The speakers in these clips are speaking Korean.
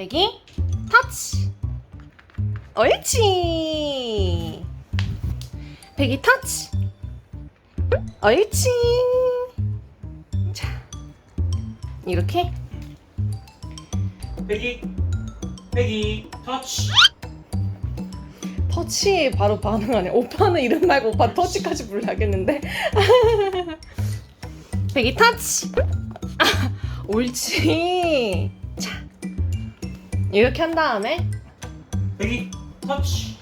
배기 터치. 옳지. 배기 터치. 옳지. 자 이렇게. 빼기 빼기 터치. 터치에 바로 반응하네 오빠는 이름 말고 오빠 터치까지 불러야겠는데? 배기 터치. 아, 옳지. 자 이렇게 한 다음에 빼기 터치.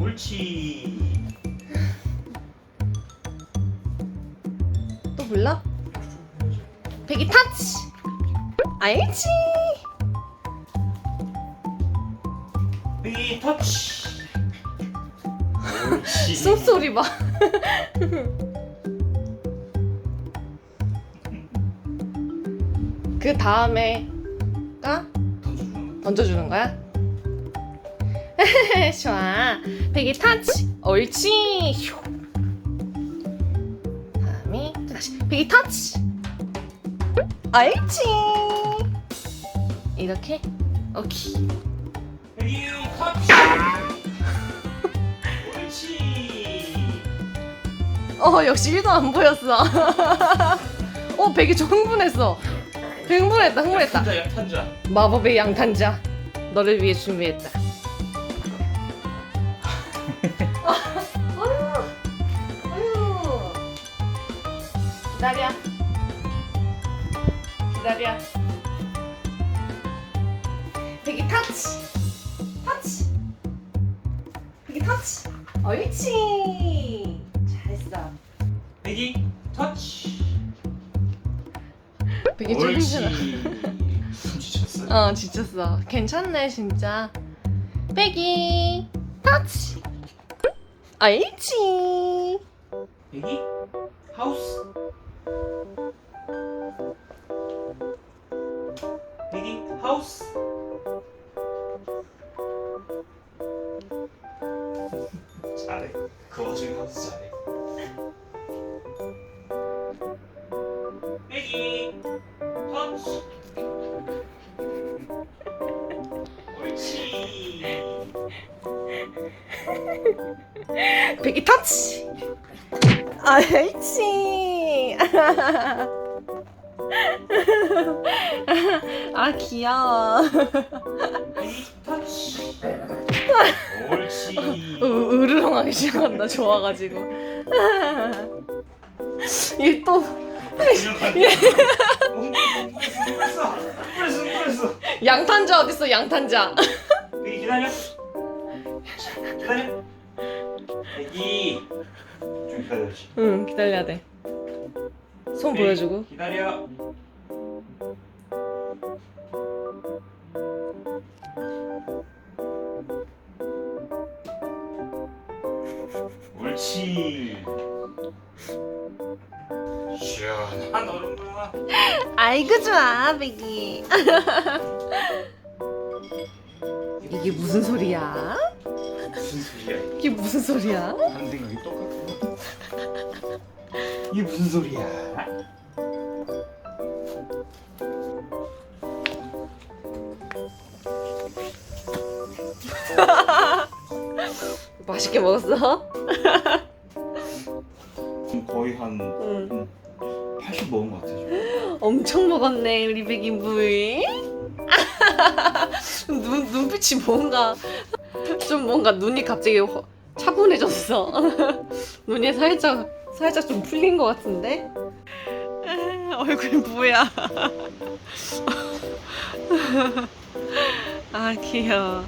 옳지. 또 불러? 배기 터치. 알지? 빼기 터치. 옳지 쏨소리 봐 그 다음에가 던져주는 거 거야? 좋아. 베개 터치. 옳지. 휴. 다음에 또 다시 베개 터치. 옳지. 이렇게. 오케이. 빼기 터치 옳지 어 역시 1도 안 보였어. 어 베개 좀 흥분했어. 흥분했다 흥분했다. 탄자 약탄자 마법의 양탄자. 너를 위해 준비했다. 아유, 아유. 기다려. 기다려. 되게 터치. 터치. 되게 터치. 옳지. 잘했어. 빼기 터치 되게 좀 힘들어. 숨 지쳤어 어 지쳤어. 괜찮네 진짜. 빼기. 터치. 알지? 빼기? 하우스? 빼기? 하우스? 잘해. 그 와중에 하우스 잘해 터치 알지. 아 귀여워. 터치 옳지. 으- 으르렁하기 시작한다 좋아가지고. 얘또. 양탄자 어딨어 양탄자? 기다려 기다려 애기 좀 기다려야지. 응 기다려야 돼손 애기, 보여주고. 기다려. 옳지. 시원한 얼음물 아이고 좋아 베기 이게 무슨 소리야? 무슨 소리야? 이게 무슨 소리야? 하는 생각이 똑같아 이게 무슨 소리야? 맛있게 먹었어? 거의 한 응. 80 먹은 것 같아 지금. 엄청 먹었네 우리 베기 물 눈, 눈빛이 뭔가 좀 뭔가 눈이 갑자기 허- 차분해졌어. 눈이 살짝 살짝 좀 풀린 것 같은데? 얼굴이 뭐야? 아 귀여워